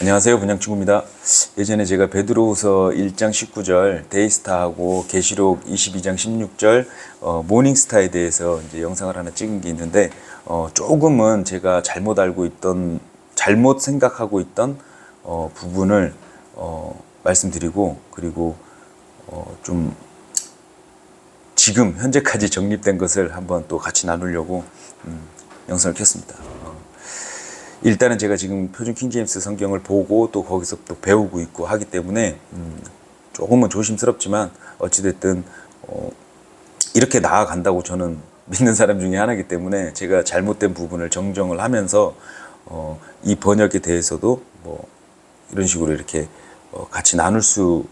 안녕하세요. 분양친구입니다. 예전에 제가 베드로후서 1장 19절 데이스타하고 계시록 22장 16절 어, 모닝스타에 대해서 이제 영상을 하나 찍은 게 있는데 어, 조금은 제가 잘못 알고 있던 잘못 생각하고 있던 어, 부분을 어, 말씀드리고 그리고 어, 좀 지금 현재까지 정립된 것을 한번 또 같이 나누려고 음, 영상을 켰습니다. 어, 일단은 제가 지금 표준 킹제임스 성경을 보고 또 거기서 또 배우고 있고 하기 때문에 음, 조금은 조심스럽지만 어찌됐든 어, 이렇게 나아간다고 저는 믿는 사람 중에 하나이기 때문에 제가 잘못된 부분을 정정을 하면서 어, 이 번역에 대해서도 뭐 이런 식으로 이렇게 어, 같이 나눌 수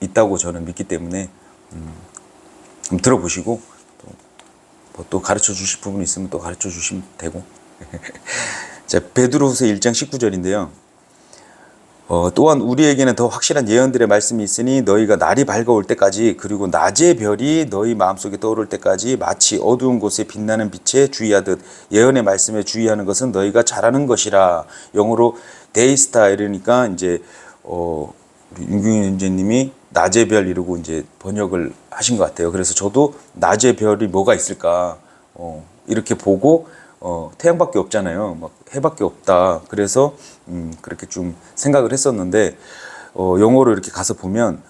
있다고 저는 믿기 때문에 음, 좀 들어보시고 또, 뭐 또 가르쳐 주실 부분이 있으면 또 가르쳐 주시면 되고 자, 베드로후서 1장 19절인데요. 어, 또한 우리에게는 더 확실한 예언들의 말씀이 있으니 너희가 날이 밝아올 때까지 그리고 낮의 별이 너희 마음속에 떠오를 때까지 마치 어두운 곳에 빛나는 빛에 주의하듯 예언의 말씀에 주의하는 것은 너희가 잘하는 것이라 영어로 데이스타 이러니까 이제 어, 연재님이 낮의 별 이러고 이제 번역을 하신 것 같아요. 그래서 저도 낮의 별이 뭐가 있을까 어, 이렇게 보고 어, 태양밖에 없잖아요. 막 해밖에 없다. 그래서 음, 그렇게 좀 생각을 했었는데 어, 영어로 이렇게 가서 보면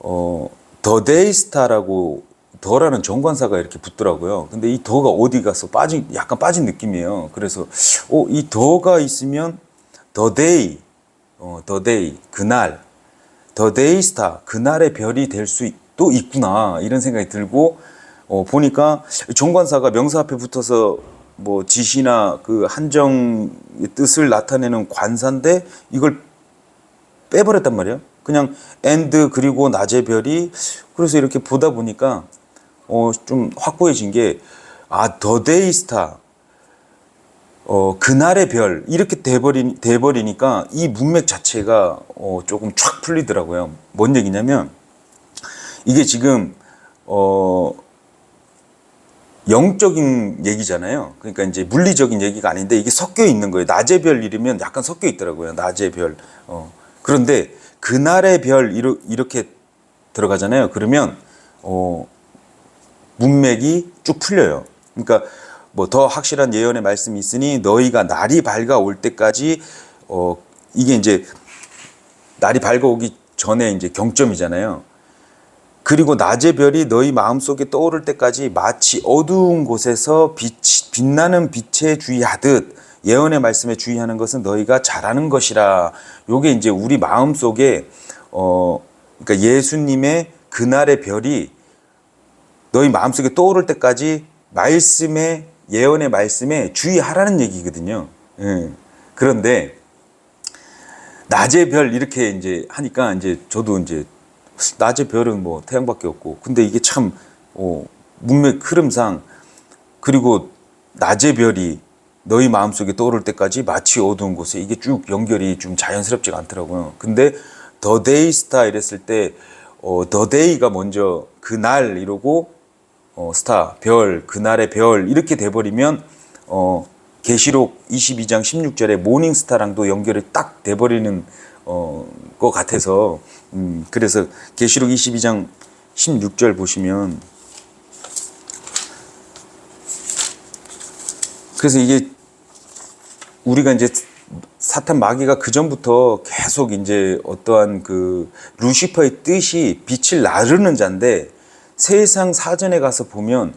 어, 더 데이스타라고 더라는 정관사가 이렇게 붙더라고요. 근데 이 더가 어디 가서 빠진 약간 빠진 느낌이에요. 그래서 어, 이 더가 있으면 더 데이 어, 더 데이 그날 더 데이스타 그날의 별이 될 수도 있구나 이런 생각이 들고 어, 보니까 정관사가 명사 앞에 붙어서 뭐 지시나 그 한정의 뜻을 나타내는 관사인데 이걸 빼버렸단 말이에요. 그냥 and 그리고 낮의 별이 그래서 이렇게 보다 보니까 어, 좀 확고해진 게 아, 더 데이 스타 어, 그날의 별 이렇게 돼버리, 돼버리니까 이 문맥 자체가 어, 조금 촥 풀리더라고요. 뭔 얘기냐면 이게 지금 어, 영적인 얘기잖아요. 그러니까 이제 물리적인 얘기가 아닌데 이게 섞여 있는 거예요. 낮의 별 이러면 약간 섞여 있더라고요. 낮의 별. 어. 그런데 그날의 별 이렇게 들어가잖아요. 그러면 어, 문맥이 쭉 풀려요. 그러니까 뭐 더 확실한 예언의 말씀이 있으니 너희가 날이 밝아올 때까지 어, 이게 이제 날이 밝아오기 전에 이제 경점이잖아요. 그리고 낮의 별이 너희 마음속에 떠오를 때까지 마치 어두운 곳에서 빛, 빛나는 빛에 주의하듯 예언의 말씀에 주의하는 것은 너희가 잘하는 것이라. 요게 이제 우리 마음속에 어 그러니까 예수님의 그날의 별이 너희 마음속에 떠오를 때까지 말씀에 예언의 말씀에 주의하라는 얘기거든요. 예. 그런데 낮의 별 이렇게 이제 하니까 이제 저도 이제 낮의 별은 뭐 태양밖에 없고 근데 이게 참 어, 문맥 흐름상 그리고 낮의 별이 너희 마음속에 떠오를 때까지 마치 어두운 곳에 이게 쭉 연결이 좀 자연스럽지가 않더라고요. 근데 더 데이 스타 이랬을 때 어, 더 데이가 먼저 그날 이러고 어, 스타 별 그날의 별 이렇게 돼버리면 어, 계시록 22장 16절에 모닝 스타랑도 연결이 딱 돼버리는 어, 것 같아서. 음, 그래서 계시록 22장 16절 보시면 그래서 이게 우리가 이제 사탄 마귀가 그 전부터 계속 이제 어떠한 그 루시퍼의 뜻이 빛을 나르는 자인데 세상 사전에 가서 보면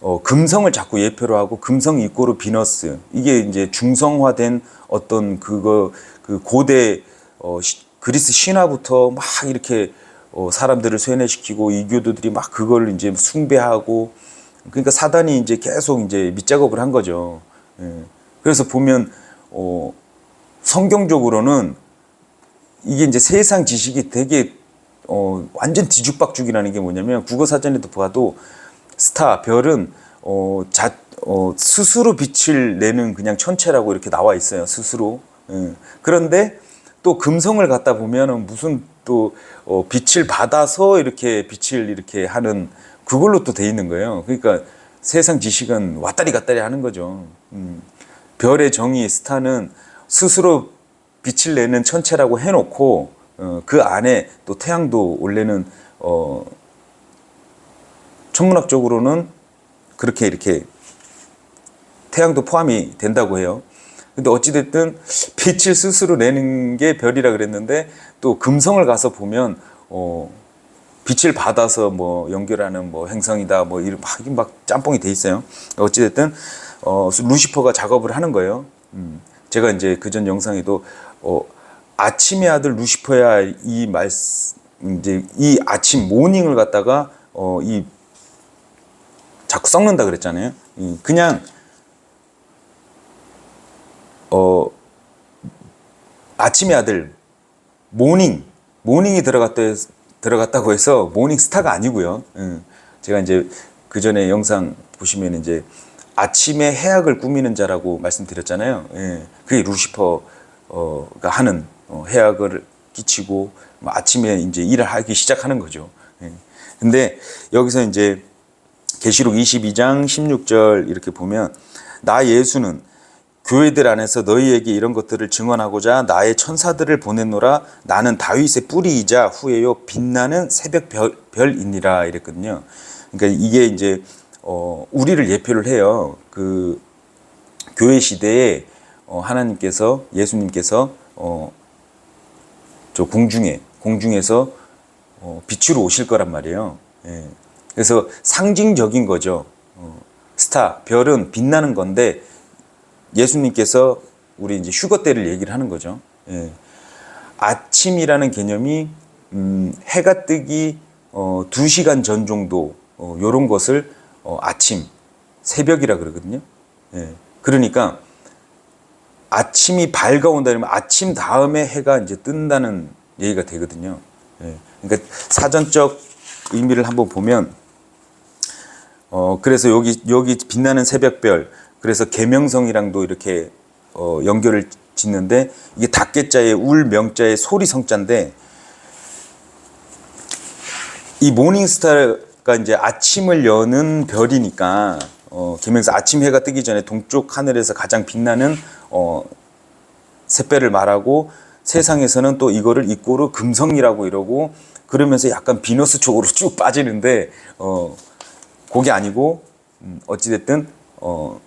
어, 금성을 자꾸 예표로 하고 금성 이꼬르 비너스 이게 이제 중성화된 어떤 그거 그 고대 어, 시- 그리스 신화부터 막 이렇게 어, 사람들을 쇠뇌시키고 이교도들이 막 그걸 이제 숭배하고 그러니까 사단이 이제 계속 이제 밑작업을 한 거죠. 예. 그래서 보면 어, 성경적으로는 이게 이제 세상 지식이 되게 어, 완전 뒤죽박죽이라는 게 뭐냐면 국어 사전에도 봐도 스타 별은 어, 자, 어, 스스로 빛을 내는 그냥 천체라고 이렇게 나와 있어요. 스스로. 예. 그런데 또 금성을 갖다 보면은 무슨 또 어, 빛을 받아서 이렇게 빛을 이렇게 하는 그걸로 또 돼 있는 거예요. 그러니까 세상 지식은 왔다리 갔다리 하는 거죠. 음. 별의 정의 스타는 스스로 빛을 내는 천체라고 해놓고 어, 그 안에 또 태양도 원래는 어, 천문학적으로는 그렇게 이렇게 태양도 포함이 된다고 해요. 근데 어찌됐든 빛을 스스로 내는 게 별이라 그랬는데 또 금성을 가서 보면 어 빛을 받아서 뭐 연결하는 뭐 행성이다 뭐 이런 막, 막 짬뽕이 돼 있어요. 어찌됐든 어 루시퍼가 작업을 하는 거예요. 음 제가 이제 그 전 영상에도 어 아침의 아들 루시퍼야 이 말 이제 이 아침 모닝을 갖다가 어 이 자꾸 썩는다 그랬잖아요. 이 그냥 아침의 아들 모닝 모닝이 들어갔다 들어갔다고 해서 모닝 스타가 아니고요. 음, 제가 이제 그 전에 영상 보시면 이제 아침에 해악을 꾸미는 자라고 말씀드렸잖아요. 예, 그게 루시퍼가 하는 어, 해악을 끼치고 뭐 아침에 이제 일을 하기 시작하는 거죠. 예. 근데 여기서 이제 계시록 22장 16절 이렇게 보면 나 예수는 교회들 안에서 너희에게 이런 것들을 증언하고자 나의 천사들을 보냈노라 나는 다윗의 뿌리이자 후에요 빛나는 새벽 별, 별이니라 이랬거든요. 그러니까 이게 이제 어 우리를 예표를 해요. 그 교회 시대에 어 하나님께서 예수님께서 어 저 공중에 공중에서 어 빛으로 오실 거란 말이에요. 예. 그래서 상징적인 거죠. 어 스타 별은 빛나는 건데 예수님께서 우리 이제 휴거 때를 얘기를 하는 거죠. 예. 아침이라는 개념이 음, 해가 뜨기 어, 2시간 전 정도 어, 요런 것을 어, 아침, 새벽이라 그러거든요. 예. 그러니까 아침이 밝아온다 그러면 아침 다음에 해가 이제 뜬다는 얘기가 되거든요. 예. 그러니까 사전적 의미를 한번 보면 어 그래서 여기 여기 빛나는 새벽별 그래서 계명성이랑도 이렇게 어 연결을 짓는데 이게 닭개자의 울 명자의 소리 성자인데 이 모닝스타가 이제 아침을 여는 별이니까 어 계명성 아침 해가 뜨기 전에 동쪽 하늘에서 가장 빛나는 어 샛별을 말하고 세상에서는 또 이거를 이꼬르 금성이라고 이러고 그러면서 약간 비너스 쪽으로 쭉 빠지는데 어 그게 아니고 음, 어찌됐든 어,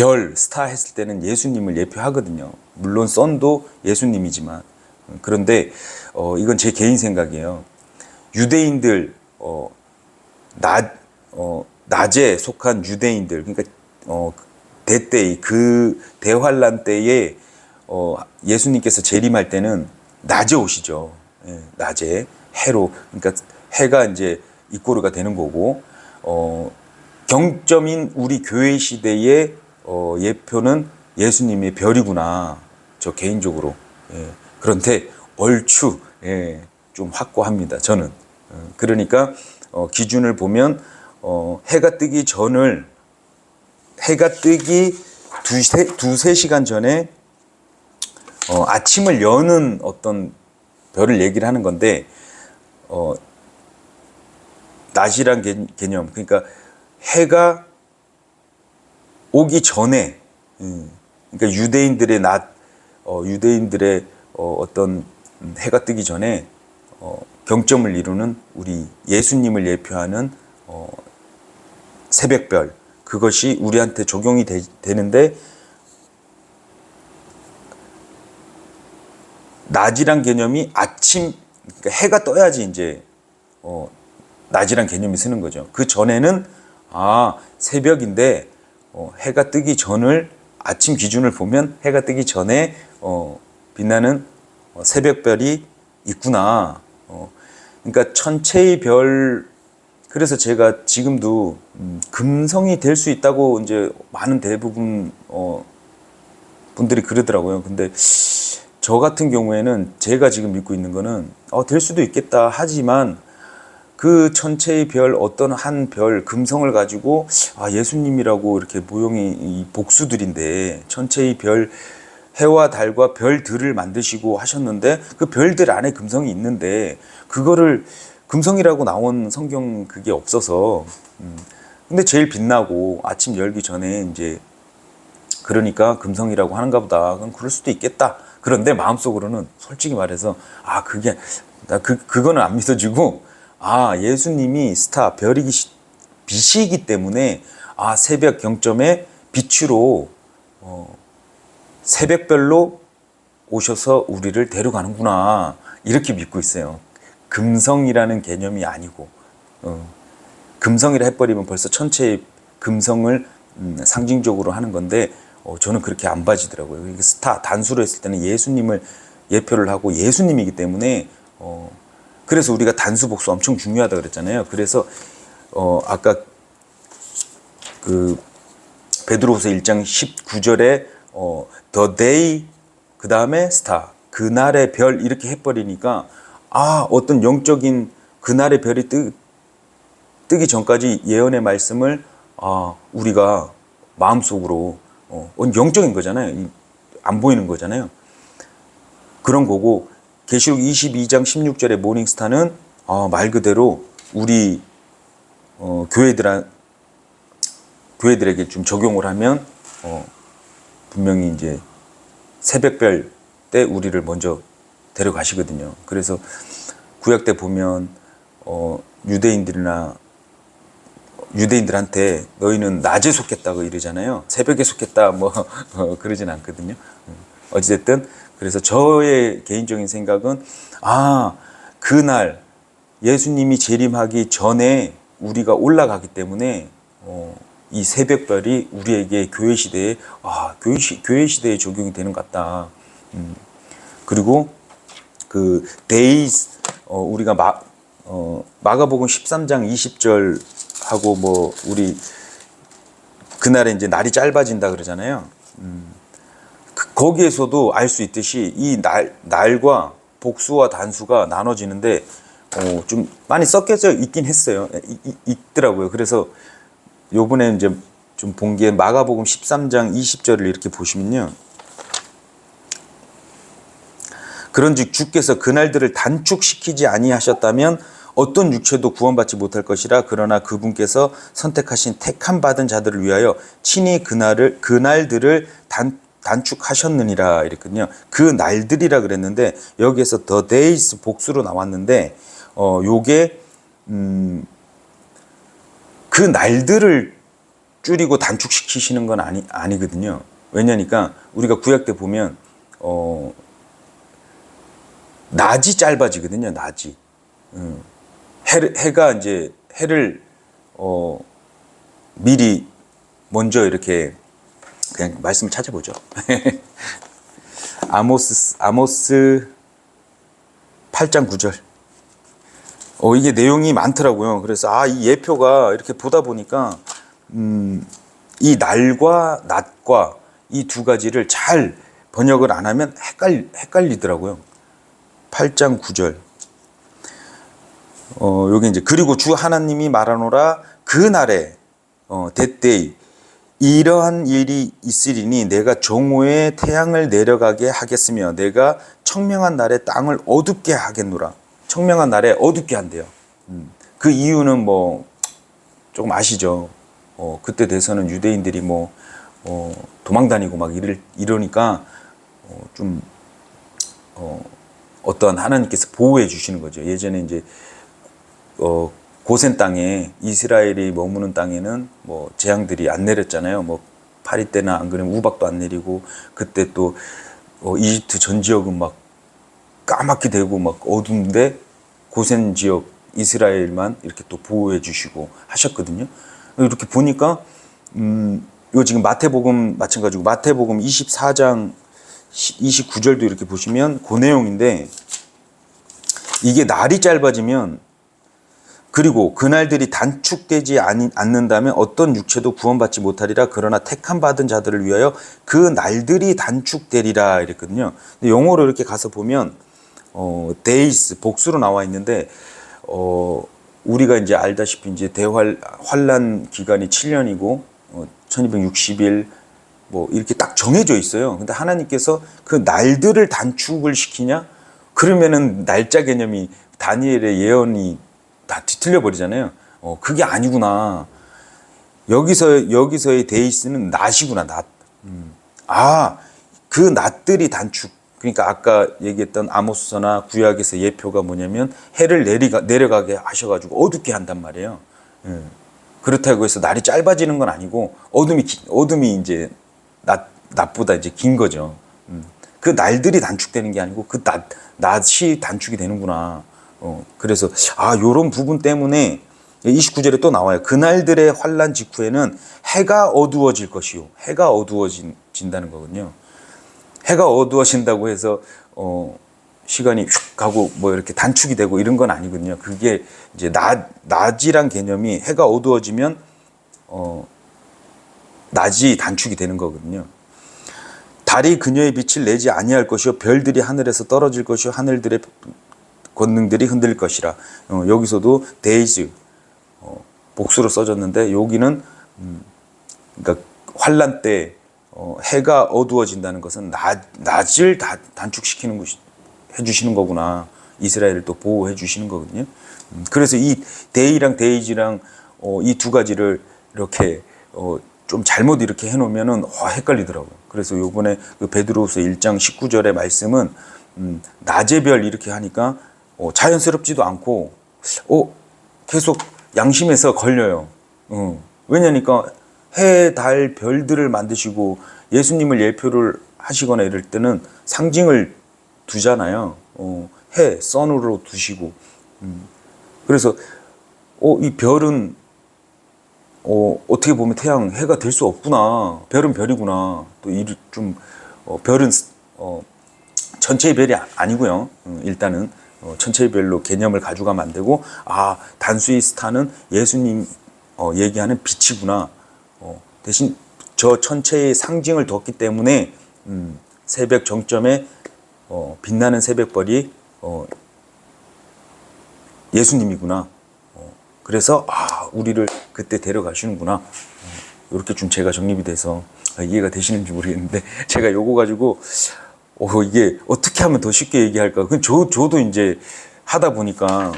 별 스타 했을 때는 예수님을 예표하거든요. 물론 썬도 예수님이지만 음, 그런데 어, 이건 제 개인 생각이에요. 유대인들 어, 낮 어, 낮에 속한 유대인들 그러니까 어, 대때 그 대환란 때에 어, 예수님께서 재림할 때는 낮에 오시죠. 예, 낮에 해로 그러니까 해가 이제 이꼬르가 되는 거고 어, 경점인 우리 교회 시대의 어, 예표는 예수님의 별이구나. 저 개인적으로. 예, 그런데 얼추 예, 좀 확고합니다 저는. 어, 그러니까 어, 기준을 보면 어, 해가 뜨기 전을 해가 뜨기 두세, 두세 시간 전에 어, 아침을 여는 어떤 별을 얘기를 하는 건데 어, 낮이란 개- 개념. 그러니까 해가 오기 전에 음, 그러니까 유대인들의 낮 어, 유대인들의 어, 음, 해가 뜨기 전에 어, 경점을 이루는 우리 예수님을 예표하는 어, 새벽별 그것이 우리한테 적용이 되, 되는데 낮이란 개념이 아침 그러니까 해가 떠야지 이제 어, 낮이란 개념이 쓰는 거죠. 그 전에는 아 새벽인데 어, 해가 뜨기 전을 아침 기준을 보면 해가 뜨기 전에 어, 빛나는 어, 새벽별이 있구나. 어, 그러니까 천체의 별 그래서 제가 지금도 음, 금성이 될 수 있다고 이제 많은 대부분 어, 분들이 그러더라고요. 근데 저 같은 경우에는 제가 지금 믿고 있는 거는 어, 될 수도 있겠다 하지만 그 천체의 별 어떤 한 별 금성을 가지고 아 예수님이라고 이렇게 모형이 이 복수들인데 천체의 별 해와 달과 별들을 만드시고 하셨는데 그 별들 안에 금성이 있는데 그거를 금성이라고 나온 성경 그게 없어서 음, 근데 제일 빛나고 아침 열기 전에 이제 그러니까 금성이라고 하는가 보다. 그럼 그럴 수도 있겠다. 그런데 마음속으로는 솔직히 말해서 아 그게 나 그 그거는 안 믿어지고 아 예수님이 스타 별이기 시- 빛이기 때문에 아 새벽 경점에 빛으로 어, 새벽별로 오셔서 우리를 데려가는구나 이렇게 믿고 있어요. 금성이라는 개념이 아니고 어, 금성이라 해버리면 벌써 천체의 금성을 음, 상징적으로 하는 건데 어, 저는 그렇게 안 봐지더라고요. 스타 단수로 했을 때는 예수님을 예표를 하고 예수님이기 때문에 어, 그래서 우리가 단수 복수 엄청 중요하다 그랬잖아요. 그래서 어, 아까 그 베드로후서 1장 19절에 어, the day 그 다음에 star 그날의 별 이렇게 해 버리니까 아 어떤 영적인 그날의 별이 뜨, 뜨기 전까지 예언의 말씀을 아 우리가 마음속으로 어, 영적인 거잖아요. 이- 안 보이는 거잖아요. 그런 거고 계시록 22장 16절의 모닝스타는 아, 말 그대로 우리 어, 교회들 교회들에게 좀 적용을 하면 어, 분명히 이제 새벽별 때 우리를 먼저 데려가시거든요. 그래서 구약 때 보면 어, 유대인들이나 유대인들한테 너희는 낮에 속했다고 이러잖아요. 새벽에 속했다 뭐 어, 그러진 않거든요. 음. 어찌됐든 그래서 저의 개인적인 생각은 아 그날 예수님이 재림하기 전에 우리가 올라가기 때문에 어, 이 새벽별이 우리에게 교회 시대에 아 교회 시 교회 시대에 적용이 되는 것 같다. 음. 그리고 그 데이즈 어, 우리가 마, 어, 마가복음 13장 20절 하고 뭐 우리 그날에 이제 날이 짧아진다 그러잖아요. 음, 그- 거기에서도 알 수 있듯이 이 날 날과 복수와 단수가 나눠지는데 어, 좀 많이 섞여져 있긴 했어요. 이- 이- 있더라고요. 그래서 요번에 이제 좀 본 게 마가복음 13장 20절을 이렇게 보시면요. 그런즉 주께서 그날들을 단축시키지 아니하셨다면 어떤 육체도 구원받지 못할 것이라 그러나 그분께서 선택하신 택함 받은 자들을 위하여 친히 그날을 그날들을 단 단축하셨느니라 이랬거든요. 그 날들이라 그랬는데 여기에서 the days 복수로 나왔는데 어 요게 음 그 날들을 줄이고 단축시키시는 건 아니 아니거든요. 왜냐니까 우리가 구약 때 보면 어 낮이 짧아지거든요. 낮이. 음. 해, 해가 이제 해를 어 미리 먼저 이렇게 그냥 말씀을 찾아보죠. 아모스 아모스 8장 9절. 어 이게 내용이 많더라고요. 그래서 아 이 예표가 이렇게 보다 보니까 음, 이 날과 낮과 이 두 가지를 잘 번역을 안 하면 헷갈 헷갈리더라고요. 8장 9절. 어, 여기 이제 그리고 주 하나님이 말하노라 그 날에 어, 대때이 이러한 일이 있으리니 내가 정오에 태양을 내려가게 하겠으며 내가 청명한 날에 땅을 어둡게 하겠노라. 청명한 날에 어둡게 한대요. 음. 그 이유는 뭐 조금 아시죠? 어, 그때 돼서는 유대인들이 뭐 어, 도망다니고 막 이럴, 이러니까 어, 좀 어, 어떤 하나님께서 보호해 주시는 거죠. 예전에 이제 어, 고센 땅에 이스라엘이 머무는 땅에는 뭐 재앙들이 안 내렸잖아요. 뭐 파리 때나 안 그러면 우박도 안 내리고 그때 또 어, 이집트 전 지역은 막 까맣게 되고 막 어두운데 고센 지역 이스라엘만 이렇게 또 보호해 주시고 하셨거든요. 이렇게 보니까 음, 요 지금 마태복음 마찬가지고 마태복음 24장 29절도 이렇게 보시면 그 내용인데 이게 날이 짧아지면 그리고 그날들이 단축되지 않는다면 어떤 육체도 구원받지 못하리라 그러나 택함 받은 자들을 위하여 그 날들이 단축되리라 이랬거든요. 근데 영어로 이렇게 가서 보면 어 days 복수로 나와 있는데 어 우리가 이제 알다시피 이제 대환 환란 기간이 7년이고 어 1260일 뭐 이렇게 딱 정해져 있어요. 근데 하나님께서 그 날들을 단축을 시키냐? 그러면은 날짜 개념이 다니엘의 예언이 다 뒤틀려 버리잖아요. 어, 그게 아니구나. 여기서 여기서의 데이스는 낮이구나, 낮. 음. 아, 그 낮들이 단축 그러니까 아까 얘기했던 아모스서나 구약에서 예표가 뭐냐면 해를 내리가, 내려가게 하셔가지고 어둡게 한단 말이에요. 예. 그렇다고 해서 날이 짧아지는 건 아니고 어둠이 기- 어둠이 이제 낮 낮보다 이제 긴 거죠. 음. 그 날들이 단축되는 게 아니고 그 낮 낮이 단축이 되는구나. 어 그래서 아 요런 부분 때문에 29절에 또 나와요. 그날들의 환란 직후에는 해가 어두워질 것이요. 해가 어두워진다는 거거든요. 해가 어두워진다고 해서 어 시간이 휙 가고 뭐 이렇게 단축이 되고 이런 건 아니거든요. 그게 이제 낮 낮이란 개념이 해가 어두워지면 어 낮이 단축이 되는 거거든요. 달이 그녀의 빛을 내지 아니할 것이요 별들이 하늘에서 떨어질 것이요 하늘들의 권능들이 흔들릴 것이라. 어, 여기서도 days 어, 복수로 써졌는데 여기는 음, 그러니까 환란 때 어, 해가 어두워진다는 것은 낮, 낮을 다, 단축시키는 것이 해주시는 거구나. 이스라엘을 또 보호해 주시는 거거든요. 음, 그래서 이 데이랑 데이지랑 어, 이 두 가지를 이렇게 어, 좀 잘못 이렇게 해놓으면은 와, 헷갈리더라고요. 그래서 요번에 그 베드로후서 1장 19절의 말씀은 음, 낮의 별 이렇게 하니까 어, 자연스럽지도 않고 어, 계속 양심에서 걸려요. 어. 왜냐니까 해, 달, 별들을 만드시고 예수님을 예표를 하시거나 이럴 때는 상징을 두잖아요. 어, 해, 선으로 두시고. 음. 그래서 어, 이 별은 어, 어떻게 보면 태양, 해가 될 수 없구나. 별은 별이구나. 또좀 어, 별은 어, 전체의 별이 아- 아니고요. 음, 일단은 어, 전체의 별로 개념을 가져가면 안 되고 아 단수의 스타는 예수님 어, 얘기하는 빛이구나. 어, 대신 저 천체의 상징을 뒀기 때문에 음, 새벽 정점에 어, 빛나는 새벽별이 어, 예수님이구나. 어, 그래서 아 우리를 그때 데려가시는구나. 어, 이렇게 좀 제가 정립이 돼서 아, 이해가 되시는지 모르겠는데 제가 요거 가지고 어, 이게 어떻게 하면 더 쉽게 얘기할까? 그 저, 저도 이제 하다 보니까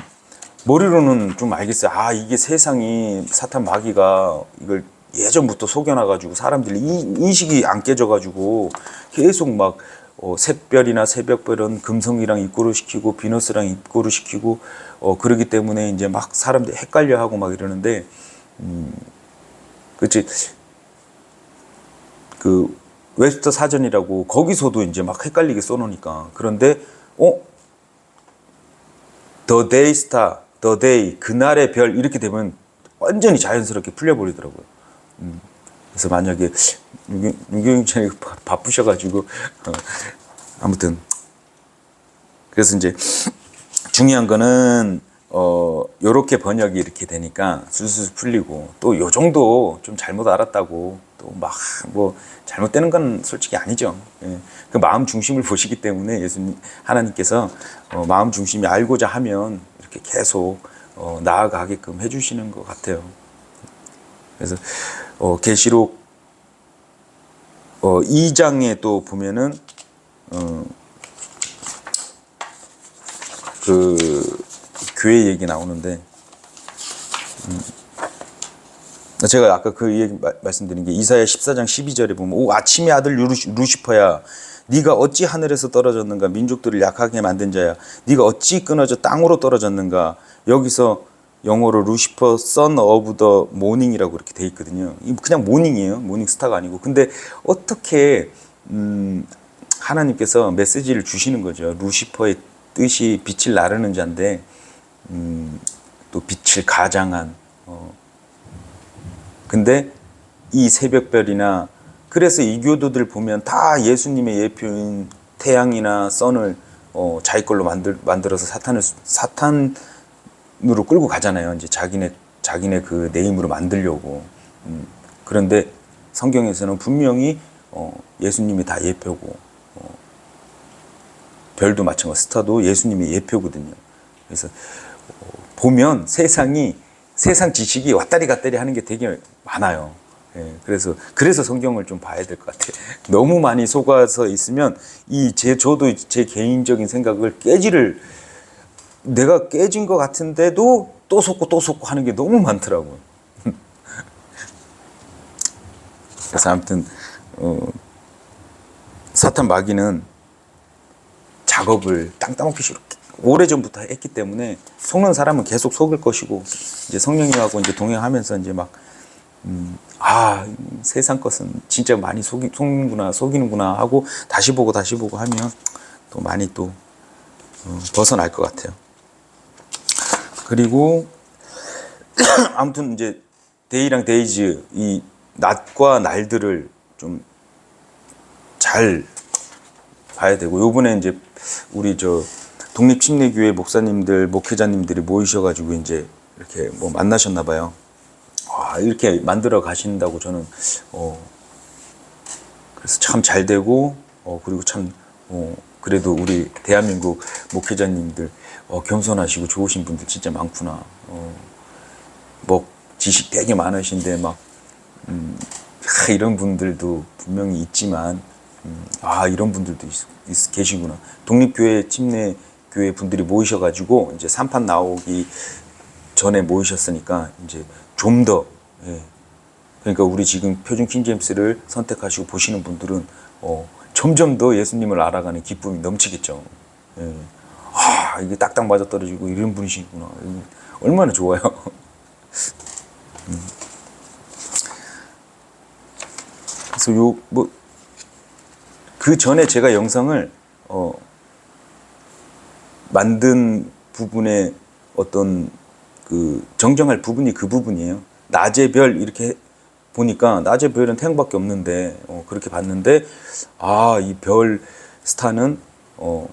머리로는 좀 알겠어요. 아, 이게 세상이 사탄 마귀가 이걸 예전부터 속여놔가지고 사람들이 이, 인식이 안 깨져가지고 계속 막 어, 샛별이나 새벽별은 금성이랑 입고를 시키고 비너스랑 입고를 시키고 어, 그러기 때문에 이제 막 사람들이 헷갈려 하고 막 이러는데 음, 그치 그 웹스터 사전이라고 거기서도 이제 막 헷갈리게 써놓으니까. 그런데 어? The Day Star, The Day 그날의 별 이렇게 되면 완전히 자연스럽게 풀려버리더라고요. 음, 그래서 만약에 윤경영 씨 바쁘셔가지고 어, 아무튼. 그래서 이제 중요한 거는 어 요렇게 번역이 이렇게 되니까 술술 풀리고 또 요 정도 좀 잘못 알았다고 또 막 뭐 잘못되는 건 솔직히 아니죠. 예. 그 마음 중심을 보시기 때문에 예수님 하나님께서 어 마음 중심이 알고자 하면 이렇게 계속 어 나아가게끔 해주시는 것 같아요. 그래서 어 계시록 어 2장에 또 보면은 어, 그 교회 얘기 나오는데 음, 제가 아까 그 얘기 마- 말씀드린 게 이사야 14장 12절에 보면 오 아침의 아들 루시- 루시퍼야 네가 어찌 하늘에서 떨어졌는가 민족들을 약하게 만든 자야 네가 어찌 끊어져 땅으로 떨어졌는가 여기서 영어로 루시퍼 선 오브 더 모닝이라고 이렇게 돼 있거든요. 이 그냥 모닝이에요. 모닝 스타가 아니고. 근데 어떻게 음 하나님께서 메시지를 주시는 거죠. 루시퍼의 뜻이 빛을 나르는 자인데 음, 또 빛을 가장한 어. 근데 이 새벽별이나 그래서 이교도들 보면 다 예수님의 예표인 태양이나 선을 어, 자기 걸로 만들 만들어서 사탄을 사탄으로 끌고 가잖아요. 이제 자기네 자기네 그 네임으로 만들려고. 음, 그런데 성경에서는 분명히 어, 예수님이 다 예표고 어, 별도 마찬가지 스타도 예수님의 예표거든요. 그래서 어, 보면 세상이 세상 지식이 왔다리 갔다리 하는 게 되게 많아요. 예, 그래서 그래서 성경을 좀 봐야 될 것 같아요. 너무 많이 속아서 있으면 이 제 저도 제 개인적인 생각을 깨지를 내가 깨진 것 같은데도 또 속고 또 속고 하는 게 너무 많더라고요. 그래서 아무튼 어, 사탄 마귀는 작업을 땅 따먹기 싫 오래 전부터 했기 때문에 속는 사람은 계속 속을 것이고 이제 성령님하고 이제 동행하면서 이제 막 음, 아, 세상 것은 진짜 많이 속이, 속는구나, 속이는구나 하고 다시 보고 다시 보고 하면 또 많이 또 어, 벗어날 것 같아요. 그리고 아무튼 이제 데이랑 데이즈 이 낮과 날들을 좀 잘 봐야 되고 요번에 이제 우리 저 독립침례교회 목사님들 목회자님들이 모이셔가지고 이제 이렇게 뭐 만나셨나 봐요. 와 이렇게 만들어 가신다고 저는 어 그래서 참 잘 되고 어 그리고 참 어, 그래도 우리 대한민국 목회자님들 어, 겸손하시고 좋으신 분들 진짜 많구나. 어, 뭐 지식 되게 많으신데 막 음, 하, 이런 분들도 분명히 있지만 음, 아 이런 분들도 있, 있- 계시구나. 독립교회 침례 교회 분들이 모이셔가지고 이제 삼판 나오기 전에 모이셨으니까 이제 좀더 예. 그러니까 우리 지금 표준 킹제임스를 선택하시고 보시는 분들은 어, 점점 더 예수님을 알아가는 기쁨이 넘치겠죠. 예. 아 이게 딱딱 맞아 떨어지고 이런 분이시구나. 얼마나 좋아요. 음. 그래서 요 뭐 그 전에 제가 영상을 어, 만든 부분에 어떤 그 정정할 부분이 그 부분이에요. 낮의 별 이렇게 보니까 낮의 별은 태양밖에 없는데 어, 그렇게 봤는데 아 이 별 스타는 어,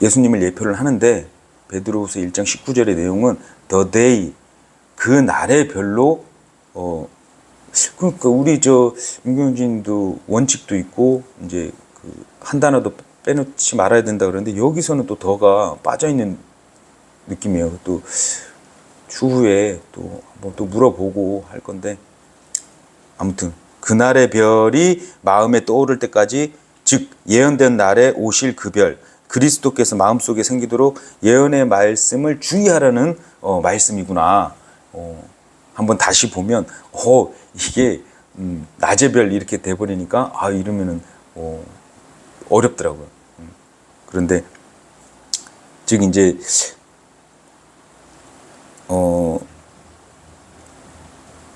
예수님을 예표를 하는데 베드로후서 1장 19절의 내용은 the day 그 날의 별로 어 그러니까 우리 저 윤경진도 원칙도 있고 이제 그 한 단어도 빼놓지 말아야 된다 그러는데 여기서는 또 더가 빠져 있는 느낌이에요. 또 추후에 또 한번 또 물어보고 할 건데 아무튼 그날의 별이 마음에 떠오를 때까지 즉 예언된 날에 오실 그 별 그리스도께서 마음속에 생기도록 예언의 말씀을 주의하라는 어, 말씀이구나. 어, 한번 다시 보면 어 이게 음, 낮의 별 이렇게 돼 버리니까 아 이러면은 어, 어렵더라고요. 음. 그런데 즉 이제 어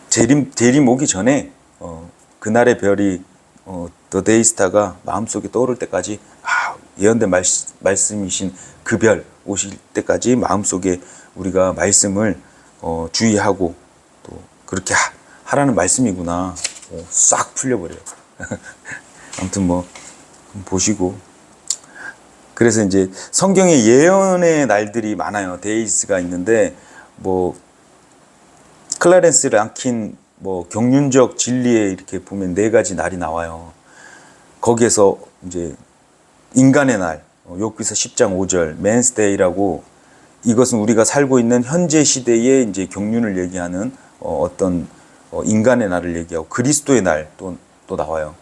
재림 재림 오기 전에 어 그날의 별이 어 더 데이스타가 마음속에 떠오를 때까지 아 예언된 말, 말씀이신 그 별 오실 때까지 마음속에 우리가 말씀을 어 주의하고 또 그렇게 하, 하라는 말씀이구나 어, 싹 풀려버려요. 아무튼 뭐 보시고 그래서 이제 성경에 예언의 날들이 많아요. 데이스가 있는데 뭐 클라렌스 랑킨 뭐 경륜적 진리에 이렇게 보면 네 가지 날이 나와요. 거기에서 이제 인간의 날, 어, 욥기서 10장 5절, 맨스데이라고 이것은 우리가 살고 있는 현재 시대의 이제 경륜을 얘기하는 어, 어떤 어, 인간의 날을 얘기하고 그리스도의 날 또 또 나와요.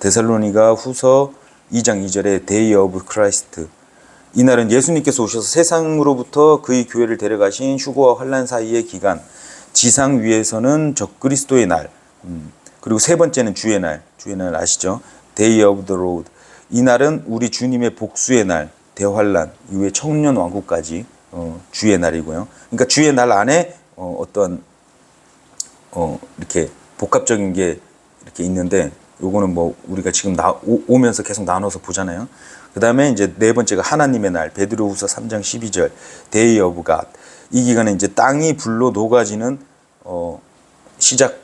데살로니가 후서 2장 2절에 데이 오브 크라이스트 이날은 예수님께서 오셔서 세상으로부터 그의 교회를 데려가신 휴거와 환란 사이의 기간 지상 위에서는 적그리스도의 날 음, 그리고 세 번째는 주의 날 주의 날 아시죠? 데이 오브 더 로드 이 날은 우리 주님의 복수의 날 대환란 이후에 청년 왕국까지 어, 주의 날이고요. 그러니까 주의 날 안에 어, 어떤 어, 이렇게 복합적인 게 이렇게 있는데 요거는 뭐 우리가 지금 나, 오, 오면서 계속 나눠서 보잖아요. 그 다음에 이제 네 번째가 하나님의 날, 베드로후서 3장 12절, 데이 오브 갓. 이 기간에 이제 땅이 불로 녹아지는 어, 시작해서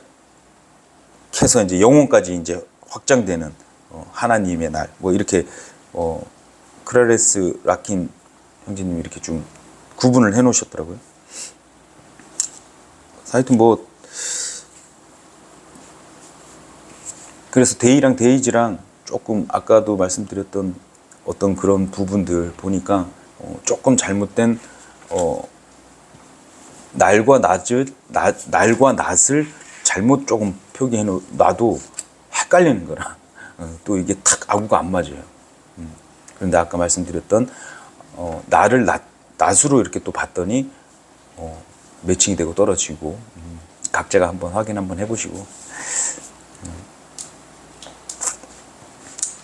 이제 영혼까지 이제 확장되는 어, 하나님의 날. 뭐 이렇게 어, 크라레스 라킨 형제님이 이렇게 좀 구분을 해 놓으셨더라고요. 하여튼 뭐 그래서 데이랑 데이지랑 조금 아까도 말씀드렸던 어떤 그런 부분들 보니까 어, 조금 잘못된 어, 날과 낮을 나, 날과 낮을 잘못 조금 표기해 놓 놔도 헷갈리는 거라 어, 또 이게 탁 아구가 안 맞아요. 음. 그런데 아까 말씀드렸던 어, 날을 낮, 낮으로 이렇게 또 봤더니 어, 매칭이 되고 떨어지고 음, 각자가 한번 확인 한번 해보시고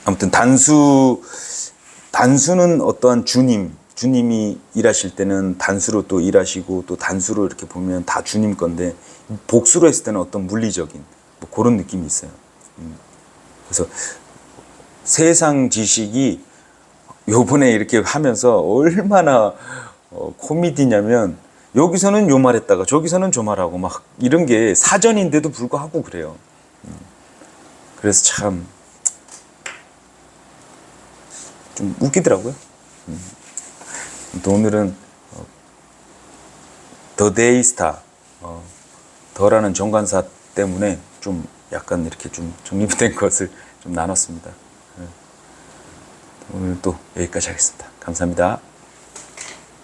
아무튼 단수 단수는 어떠한 주님, 주님이 일하실 때는 단수로 또 일하시고 또 단수로 이렇게 보면 다 주님 건데 복수로 했을 때는 어떤 물리적인 뭐 그런 느낌이 있어요. 음. 그래서 세상 지식이 요번에 이렇게 하면서 얼마나 어, 코미디냐면 여기서는 요 말했다가 저기서는 저 말하고 막 이런 게 사전인데도 불구하고 그래요. 음. 그래서 참 좀 웃기더라고요. 음. 또 오늘은 어, 더 데이스타 어, 더라는 정관사 때문에 좀 약간 이렇게 좀 정리된 것을 좀 나눴습니다. 네. 오늘 또 여기까지 하겠습니다. 감사합니다.